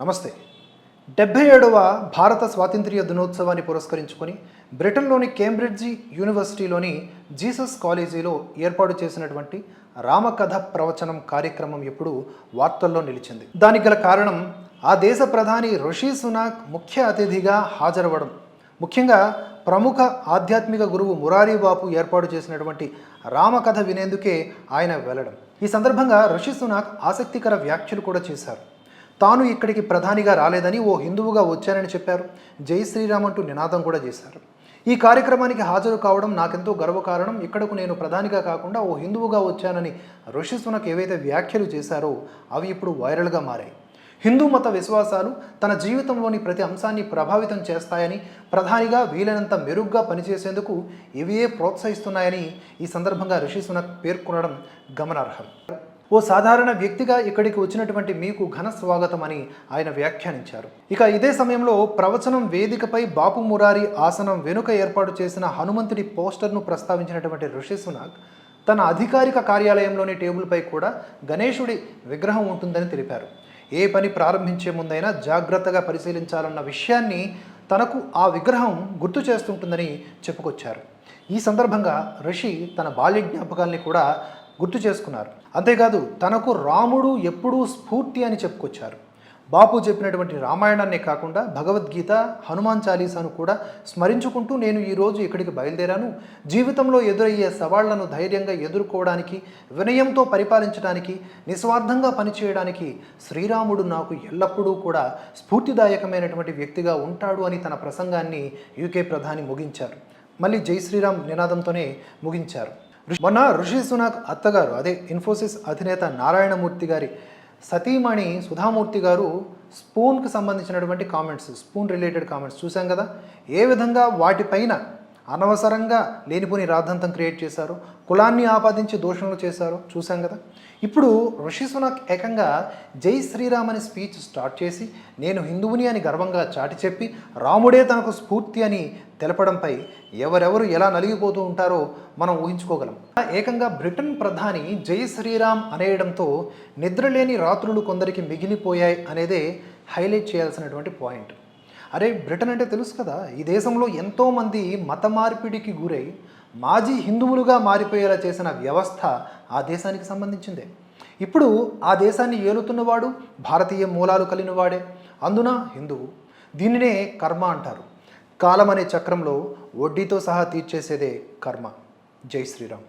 నమస్తే. డెబ్బై ఏడవ భారత స్వాతంత్ర్య దినోత్సవాన్ని పురస్కరించుకొని బ్రిటన్లోని కేంబ్రిడ్జి యూనివర్సిటీలోని జీసస్ కాలేజీలో ఏర్పాటు చేసినటువంటి రామకథ ప్రవచనం కార్యక్రమం ఇప్పుడు వార్తల్లో నిలిచింది. దానికి గల కారణం ఆ దేశ ప్రధాని ఋషి సునాక్ ముఖ్య అతిథిగా హాజరవ్వడం. ముఖ్యంగా ప్రముఖ ఆధ్యాత్మిక గురువు మురారి బాపు ఏర్పాటు చేసినటువంటి రామకథ వినేందుకే ఆయన వెళ్ళడం ఈ సందర్భంగా ఋషి సునాక్ ఆసక్తికర వ్యాఖ్యలు కూడా చేశారు. తాను ఇక్కడికి ప్రధానిగా రాలేదని ఓ హిందువుగా వచ్చానని చెప్పారు. జై శ్రీరామ్ అంటూ నినాదం కూడా చేశారు. ఈ కార్యక్రమానికి హాజరు కావడం నాకెంతో గర్వకారణం. ఇక్కడకు నేను ప్రధానిగా కాకుండా ఓ హిందువుగా వచ్చానని ఋషి సునక్ ఏవైతే వ్యాఖ్యలు చేశారో అవి ఇప్పుడు వైరల్గా మారాయి. హిందూ మత విశ్వాసాలు తన జీవితంలోని ప్రతి అంశాన్ని ప్రభావితం చేస్తాయని ప్రధానిగా వీలైనంత మెరుగ్గా పనిచేసేందుకు ఇవే ప్రోత్సహిస్తున్నాయని ఈ సందర్భంగా ఋషి సునక్ పేర్కొనడం గమనార్హం. ఓ సాధారణ వ్యక్తిగా ఇక్కడికి వచ్చినటువంటి మీకు ఘన స్వాగతం అని ఆయన వ్యాఖ్యానించారు. ఇక ఇదే సమయంలో ప్రవచనం వేదికపై బాపు మురారి ఆసనం వెనుక ఏర్పాటు చేసిన హనుమంతుడి పోస్టర్ను ప్రస్తావించినటువంటి ఋషి సునాక్ తన అధికారిక కార్యాలయంలోని టేబుల్పై కూడా గణేశుడి విగ్రహం ఉంటుందని తెలిపారు. ఏ పని ప్రారంభించే ముందైనా జాగ్రత్తగా పరిశీలించాలన్న విషయాన్ని తనకు ఆ విగ్రహం గుర్తు చేస్తుంటుందని చెప్పుకొచ్చారు. ఈ సందర్భంగా ఋషి తన బాల్య జ్ఞాపకాల్ని కూడా గుర్తు చేసుకున్నారు. అంతేకాదు తనకు రాముడు ఎప్పుడూ స్ఫూర్తి అని చెప్పుకొచ్చారు. బాపు చెప్పినటువంటి రామాయణాన్నే కాకుండా భగవద్గీత హనుమాన్ చాలీసాను కూడా స్మరించుకుంటూ నేను ఈరోజు ఇక్కడికి బయలుదేరాను. జీవితంలో ఎదురయ్యే సవాళ్ళను ధైర్యంగా ఎదుర్కోవడానికి వినయంతో పరిపాలించడానికి నిస్వార్థంగా పనిచేయడానికి శ్రీరాముడు నాకు ఎల్లప్పుడూ కూడా స్ఫూర్తిదాయకమైనటువంటి వ్యక్తిగా ఉంటాడు అని తన ప్రసంగాన్ని యూకే ప్రధాని ముగించారు. మళ్ళీ జై శ్రీరామ్ నినాదంతోనే ముగించారు. మొన్న ఋషి సునాక్ అత్తగారు అదే ఇన్ఫోసిస్ అధినేత నారాయణమూర్తి గారి సతీమణి సుధామూర్తి గారు స్పూన్కి సంబంధించినటువంటి కామెంట్స్ స్పూన్ రిలేటెడ్ కామెంట్స్ చూసాం కదా? ఏ విధంగా వాటిపైన అనవసరంగా లేనిపోని రాద్ధాంతం క్రియేట్ చేశారు. కులాన్ని ఆపాదించి దోషణలు చేశారు. చూసాం కదా? ఇప్పుడు ఋషి సునాక్ ఏకంగా జై శ్రీరామ్ అని స్పీచ్ స్టార్ట్ చేసి నేను హిందువుని అని గర్వంగా చాటి చెప్పి రాముడే తనకు స్ఫూర్తి అని తెలపడంపై ఎవరెవరు ఎలా నలిగిపోతూ ఉంటారో మనం ఊహించుకోగలం. ఏకంగా బ్రిటన్ ప్రధాని జై శ్రీరామ్ అనేయడంతో నిద్రలేని రాత్రులు కొందరికి మిగిలిపోయాయి అనేదే హైలైట్ చేయాల్సినటువంటి పాయింట్. అరే బ్రిటన్ అంటే తెలుసు కదా ఈ దేశంలో ఎంతోమంది మత మార్పిడికి గురై మాజీ హిందువులుగా మారిపోయేలా చేసిన వ్యవస్థ ఆ దేశానికి సంబంధించిందే. ఇప్పుడు ఆ దేశాన్ని ఏలుతున్నవాడు భారతీయ మూలాలు కలిగినవాడే. అందున హిందువు దీనినే కర్మ అంటారు. కాలం అనే చక్రంలో వడ్డీతో సహా తీర్చేసేదే కర్మ. జై శ్రీరామ్.